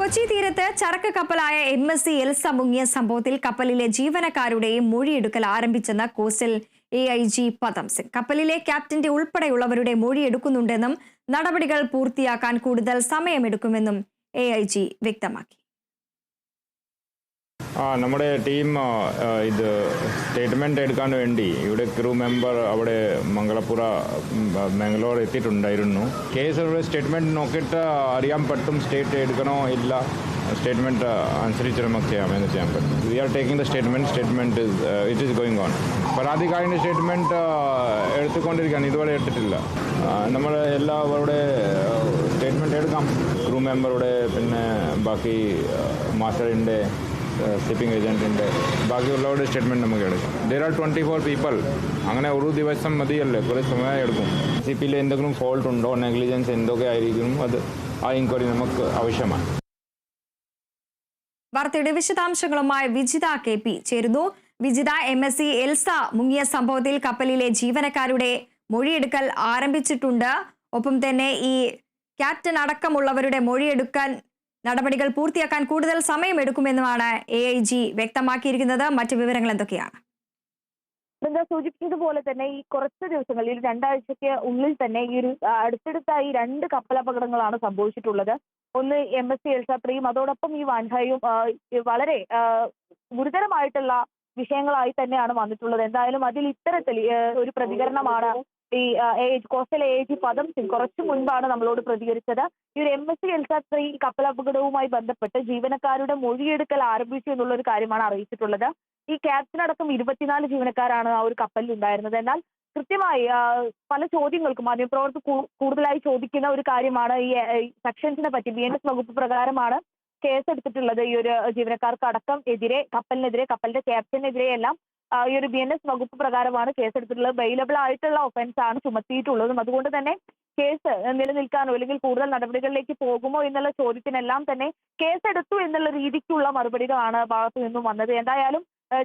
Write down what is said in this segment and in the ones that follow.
കൊച്ചി തീരത്ത് ചരക്ക് കപ്പലായ എം എസ് സി എൽസ മുങ്ങിയ സംഭവത്തിൽ കപ്പലിലെ ജീവനക്കാരുടെയും മൊഴിയെടുക്കൽ ആരംഭിച്ചെന്ന coastal A I G Padam. Singh കപ്പലിലെ ക്യാപ്റ്റന്റെ ഉൾപ്പെടെയുള്ളവരുടെ മൊഴിയെടുക്കുന്നുണ്ടെന്നും നടപടികൾ പൂർത്തിയാക്കാൻ കൂടുതൽ സമയമെടുക്കുമെന്നും എ ഐ ജി വ്യക്തമാക്കി. ആ നമ്മുടെ ടീം ഇത് സ്റ്റേറ്റ്മെന്റ് എടുക്കാൻ വേണ്ടി ഇവിടെ ക്രൂ മെമ്പർ അവിടെ മംഗളപ്പുറ മംഗളൂർ എത്തിയിട്ടുണ്ടായിരുന്നു. കേസ് സ്റ്റേറ്റ്മെന്റ് നോക്കിയിട്ട് അറിയാൻ പറ്റും സ്റ്റേറ്റ് എടുക്കണോ ഇല്ല സ്റ്റേറ്റ്മെന്റ് അനുസരിച്ച് നമുക്ക് ചെയ്യാം എന്ന് ചെയ്യാൻ പറ്റും. We are taking the statement statement it is going on പരാതിക്കാരന്റെ statement എടുത്തുകൊണ്ടിരിക്കുകയാണ് ഇതുവരെ എടുത്തിട്ടില്ല. നമ്മൾ എല്ലാവരുടെ സ്റ്റേറ്റ്മെന്റ് എടുക്കാം. ക്രൂ മെമ്പറുടെ പിന്നെ ബാക്കി മാസ്റ്ററിന്റെ ഷിപ്പിംഗ് ഏജന്റിന്റെ ബാക്കിയുള്ളവരുടെ സ്റ്റേറ്റ്മെന്റ് നമുക്ക് എടുക്കാം. There are twenty four people അങ്ങനെ ഒരു ദിവസം മതിയല്ലേ? കുറേ സമയമായി എടുക്കും. സി എന്തെങ്കിലും ഫോൾട്ട് ഉണ്ടോ? നെഗ്ലിജൻസ് എന്തൊക്കെ ആയിരിക്കും? അത് ആ ഇൻക്വയറി നമുക്ക് ആവശ്യമാണ്. വാർത്തയുടെ വിശദാംശങ്ങളുമായി വിജിത കെ പി ചേരുന്നു. Vijitha M S C Elsa മുങ്ങിയ സംഭവത്തിൽ കപ്പലിലെ ജീവനക്കാരുടെ മൊഴിയെടുക്കൽ ആരംഭിച്ചിട്ടുണ്ട്. ഒപ്പം തന്നെ ഈ ക്യാപ്റ്റൻ അടക്കമുള്ളവരുടെ മൊഴിയെടുക്കാൻ നടപടികൾ പൂർത്തിയാക്കാൻ കൂടുതൽ സമയമെടുക്കുമെന്നുമാണ് എ ഐ ജി വ്യക്തമാക്കിയിരിക്കുന്നത്. മറ്റു വിവരങ്ങൾ എന്തൊക്കെയാണ്? സൂചിപ്പിച്ചതുപോലെ തന്നെ ഈ കുറച്ച് ദിവസങ്ങളിൽ രണ്ടാഴ്ചക്ക് ഉള്ളിൽ തന്നെ ഈ ഒരു അടുത്തടുത്തായി രണ്ട് കപ്പലപകടങ്ങളാണ് സംഭവിച്ചിട്ടുള്ളത്. ഒന്ന് എം എസ് സി എൽസ ത്രീയും അതോടൊപ്പം ഈ വാൻഹായും വളരെ ഗുരുതരമായിട്ടുള്ള വിഷയങ്ങളായി തന്നെയാണ് വന്നിട്ടുള്ളത്. എന്തായാലും അതിൽ ഇത്തരത്തിൽ ഒരു പ്രതികരണമാണ് ഈ age coastal A G Padam Singh കുറച്ചു മുൻപാണ് നമ്മളോട് പ്രതികരിച്ചത്. ഈ ഒരു M S C Elsa three കപ്പലപകടവുമായി ബന്ധപ്പെട്ട് ജീവനക്കാരുടെ മൊഴിയെടുക്കൽ ആരംഭിച്ചു എന്നുള്ള ഒരു കാര്യമാണ് അറിയിച്ചിട്ടുള്ളത്. ഈ ക്യാപ്റ്റൻ അടക്കം ഇരുപത്തിനാല് ജീവനക്കാരാണ് ആ ഒരു കപ്പലിൽ ഉണ്ടായിരുന്നത് എന്നാൽ കൃത്യമായി പല ചോദ്യങ്ങൾക്കും മാധ്യമപ്രവർത്തകർ കൂടുതലായി ചോദിക്കുന്ന ഒരു കാര്യമാണ് ഈ സെക്ഷൻസിനെ പറ്റി ബി എൻ എസ് വകുപ്പ് പ്രകാരമാണ് കേസ് എടുത്തിട്ടുള്ളത് ഈ ഒരു ജീവനക്കാർക്ക് അടക്കം എതിരെ കപ്പലിനെതിരെ കപ്പലിന്റെ ക്യാപ്റ്റനെതിരെ എല്ലാം ഈ ഒരു ബി എൻ എസ് വകുപ്പ് പ്രകാരമാണ് കേസെടുത്തിട്ടുള്ളത്. ബെയിലബിൾ ആയിട്ടുള്ള ഒഫൻസ് ആണ് ചുമത്തിയിട്ടുള്ളതും. അതുകൊണ്ട് തന്നെ കേസ് നിലനിൽക്കാനോ അല്ലെങ്കിൽ കൂടുതൽ നടപടികളിലേക്ക് പോകുമോ എന്നുള്ള ചോദ്യത്തിനെല്ലാം തന്നെ കേസെടുത്തു എന്നുള്ള രീതിക്കുള്ള മറുപടികളാണ് ഭാഗത്തു നിന്നും വന്നത്. എന്തായാലും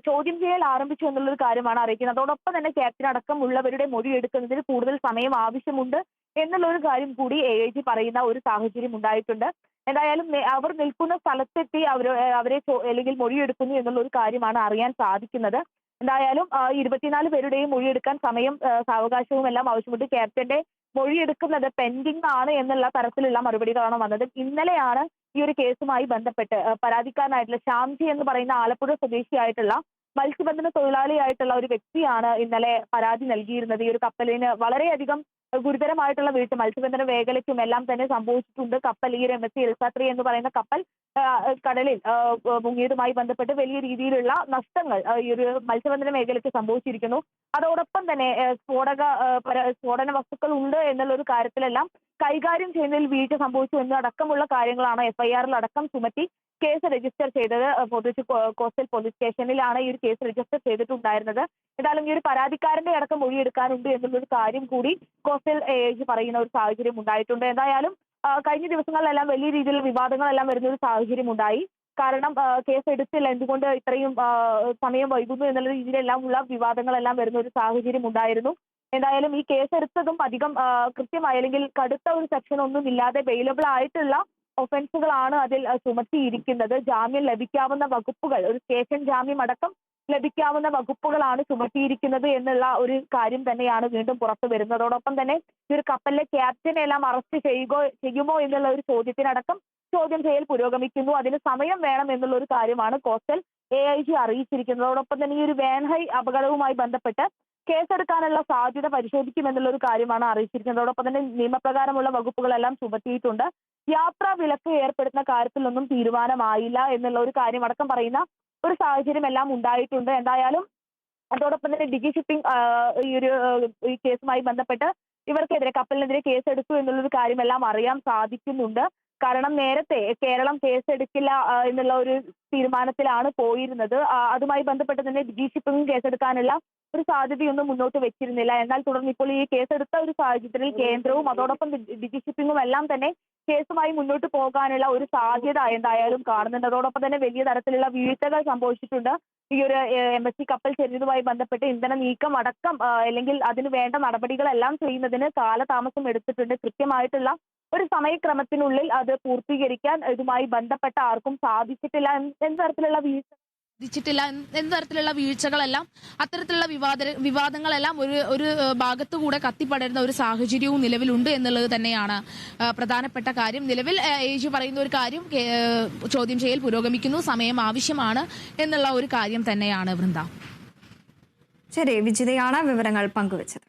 ചോദ്യം ചെയ്യൽ ആരംഭിച്ചു എന്നുള്ളൊരു കാര്യമാണ് അറിയിക്കുന്നത്. അതോടൊപ്പം തന്നെ ക്യാപ്റ്റൻ അടക്കം ഉള്ളവരുടെ മൊഴി എടുക്കുന്നതിന് കൂടുതൽ സമയം ആവശ്യമുണ്ട് എന്നുള്ള ഒരു കാര്യം കൂടി എ ഐ ജി പറയുന്ന ഒരു സാഹചര്യം ഉണ്ടായിട്ടുണ്ട്. എന്തായാലും അവർ നിൽക്കുന്ന സ്ഥലത്തെത്തി അവർ അവരെ അല്ലെങ്കിൽ മൊഴിയെടുക്കുന്നു എന്നുള്ള ഒരു കാര്യമാണ് അറിയാൻ സാധിക്കുന്നത്. എന്തായാലും ഇരുപത്തിനാല് പേരുടെയും മൊഴിയെടുക്കാൻ സമയം സാവകാശവും എല്ലാം ആവശ്യപ്പെട്ട് ക്യാപ്റ്റന്റെ മൊഴിയെടുക്കുന്നത് പെൻഡിംഗ് ആണ് എന്നുള്ള തരത്തിലുള്ള മറുപടികളാണ് വന്നത്. ഇന്നലെയാണ് ഈ ഒരു കേസുമായി ബന്ധപ്പെട്ട് പരാതിക്കാരനായിട്ടുള്ള ശ്യാംജി എന്ന് പറയുന്ന ആലപ്പുഴ സ്വദേശിയായിട്ടുള്ള മത്സ്യബന്ധന തൊഴിലാളിയായിട്ടുള്ള ഒരു വ്യക്തിയാണ് ഇന്നലെ പരാതി നൽകിയിരുന്നത്. ഈ ഒരു കപ്പലിന് വളരെയധികം ഗുരുതരമായിട്ടുള്ള വീഴ്ച മത്സ്യബന്ധന മേഖലയ്ക്കും എല്ലാം തന്നെ സംഭവിച്ചിട്ടുണ്ട്. കപ്പൽ ഈ ഒരു എം എസ് സി എൽസാത്രി എന്ന് പറയുന്ന കപ്പൽ കടലിൽ മുങ്ങിയതുമായി ബന്ധപ്പെട്ട് വലിയ രീതിയിലുള്ള നഷ്ടങ്ങൾ ഈ ഒരു മത്സ്യബന്ധന മേഖലയ്ക്ക് സംഭവിച്ചിരിക്കുന്നു. അതോടൊപ്പം തന്നെ സ്ഫോടക സ്ഫോടന വസ്തുക്കൾ ഉണ്ട് എന്നുള്ള ഒരു കാര്യത്തിലെല്ലാം കൈകാര്യം ചെയ്യുന്നതിൽ വീഴ്ച സംഭവിച്ചു എന്നടക്കമുള്ള കാര്യങ്ങളാണ് എഫ്ഐആറിൽ അടക്കം ചുമത്തി കേസ് രജിസ്റ്റർ ചെയ്തത്. പൊതുച്ച് കോസ്റ്റൽ പോലീസ് സ്റ്റേഷനിലാണ് ഈ ഒരു കേസ് രജിസ്റ്റർ ചെയ്തിട്ടുണ്ടായിരുന്നത്. എന്തായാലും ഈ ഒരു പരാതിക്കാരന്റെ അടക്കം മൊഴിയെടുക്കാനുണ്ട് എന്നുള്ളൊരു കാര്യം കൂടി കോസ്റ്റൽ ഏജ് പറയുന്ന ഒരു സാഹചര്യം ഉണ്ടായിട്ടുണ്ട്. എന്തായാലും കഴിഞ്ഞ ദിവസങ്ങളിലെല്ലാം വലിയ രീതിയിൽ വിവാദങ്ങളെല്ലാം വരുന്ന ഒരു സാഹചര്യം ഉണ്ടായി കാരണം കേസ് എടുത്തില്ല എന്തുകൊണ്ട് ഇത്രയും സമയം വൈകുന്നു എന്നുള്ള രീതിയിലെല്ലാം ഉള്ള വിവാദങ്ങളെല്ലാം വരുന്ന ഒരു സാഹചര്യം ഉണ്ടായിരുന്നു എന്തായാലും ഈ കേസ് എടുത്തതും അധികം കൃത്യമായി അല്ലെങ്കിൽ കടുത്ത ഒരു സെക്ഷൻ ഒന്നും ഇല്ലാതെ അവൈലബിൾ ആയിട്ടുള്ള ഒഫൻസുകളാണ് അതിൽ ചുമത്തിയിരിക്കുന്നത്. ജാമ്യം ലഭിക്കാവുന്ന വകുപ്പുകൾ ഒരു സ്റ്റേഷൻ ജാമ്യം അടക്കം ലഭിക്കാവുന്ന വകുപ്പുകളാണ് ചുമത്തിയിരിക്കുന്നത് എന്നുള്ള ഒരു കാര്യം തന്നെയാണ് വീണ്ടും പുറത്തു വരുന്നതോടൊപ്പം തന്നെ ഈ ഒരു കപ്പലിലെ ക്യാപ്റ്റനെ എല്ലാം അറസ്റ്റ് ചെയ്യുകയോ ചെയ്യുമോ എന്നുള്ള ഒരു ചോദ്യത്തിനടക്കം ചോദ്യം ചെയ്യൽ പുരോഗമിക്കുന്നു. അതിന് സമയം വേണം എന്നുള്ള ഒരു കാര്യമാണ് കോസ്റ്റൽ എ ഐ ജി അറിയിച്ചിരിക്കുന്നതോടൊപ്പം തന്നെ ഈ ഒരു വേൻഹൈ അപകടവുമായി ബന്ധപ്പെട്ട് കേസെടുക്കാനുള്ള സാധ്യത പരിശോധിക്കുമെന്നുള്ള ഒരു കാര്യമാണ് അറിയിച്ചിരിക്കുന്നത്. അതോടൊപ്പം തന്നെ നിയമപ്രകാരമുള്ള വകുപ്പുകളെല്ലാം ചുമത്തിയിട്ടുണ്ട്. യാത്രാ വിലക്ക് ഏർപ്പെടുത്തുന്ന കാര്യത്തിലൊന്നും തീരുമാനമായില്ല എന്നുള്ള ഒരു കാര്യം അടക്കം പറയുന്ന ഒരു സാഹചര്യം എല്ലാം ഉണ്ടായിട്ടുണ്ട്. എന്തായാലും അതോടൊപ്പം തന്നെ ഡിജി ഷിപ്പിംഗ് ഈ ഒരു ഈ കേസുമായി ബന്ധപ്പെട്ട് ഇവർക്കെതിരെ കപ്പലിനെതിരെ കേസെടുത്തു എന്നുള്ളൊരു കാര്യമെല്ലാം അറിയാൻ സാധിക്കുന്നുണ്ട്. കാരണം നേരത്തെ കേരളം കേസെടുക്കില്ല എന്നുള്ള ഒരു തീരുമാനത്തിലാണ് പോയിരുന്നത്. അതുമായി ബന്ധപ്പെട്ട് തന്നെ ഡിജി ഷിപ്പിംഗ് കേസെടുക്കാനുള്ള ഒരു സാധ്യതയൊന്നും മുന്നോട്ട് വെച്ചിരുന്നില്ല. എന്നാൽ തുടർന്ന് ഇപ്പോൾ ഈ കേസെടുത്ത ഒരു സാഹചര്യത്തിൽ കേന്ദ്രവും അതോടൊപ്പം ഡി- ഡിജി എല്ലാം തന്നെ കേസുമായി മുന്നോട്ട് പോകാനുള്ള ഒരു സാധ്യത എന്തായാലും കാണുന്നുണ്ട്. അതോടൊപ്പം തന്നെ വലിയ തരത്തിലുള്ള വീഴ്ചകൾ സംഭവിച്ചിട്ടുണ്ട്. ഈ ഒരു എം എസ് സി കപ്പൽ ചെറിയതുമായി ബന്ധപ്പെട്ട് ഇന്ധന നീക്കം അടക്കം അല്ലെങ്കിൽ അതിന് വേണ്ട നടപടികളെല്ലാം ചെയ്യുന്നതിന് കാലതാമസം എടുത്തിട്ടുണ്ട്. കൃത്യമായിട്ടുള്ള ഒരു സമയക്രമത്തിനുള്ളിൽ അത് പൂർത്തീകരിക്കാൻ ഇതുമായി ബന്ധപ്പെട്ട ആർക്കും സാധിച്ചിട്ടില്ല എന്ത് തരത്തിലുള്ള വീഴ്ച സാധിച്ചിട്ടില്ല. എന്ത് തരത്തിലുള്ള വീഴ്ചകളെല്ലാം അത്തരത്തിലുള്ള വിവാദ വിവാദങ്ങളെല്ലാം ഒരു ഒരു ഭാഗത്തു ഭാഗത്തുകൂടെ കത്തിപ്പടരുന്ന ഒരു സാഹചര്യവും നിലവിലുണ്ട് എന്നുള്ളത് തന്നെയാണ് പ്രധാനപ്പെട്ട കാര്യം. നിലവിൽ ഏജു ജി പറയുന്ന ഒരു കാര്യം ചോദ്യം ചെയ്യൽ പുരോഗമിക്കുന്നു സമയം ആവശ്യമാണ് എന്നുള്ള ഒരു കാര്യം തന്നെയാണ് വൃന്ദ. ശരി വിജിതയാണ് വിവരങ്ങൾ പങ്കുവച്ചത്.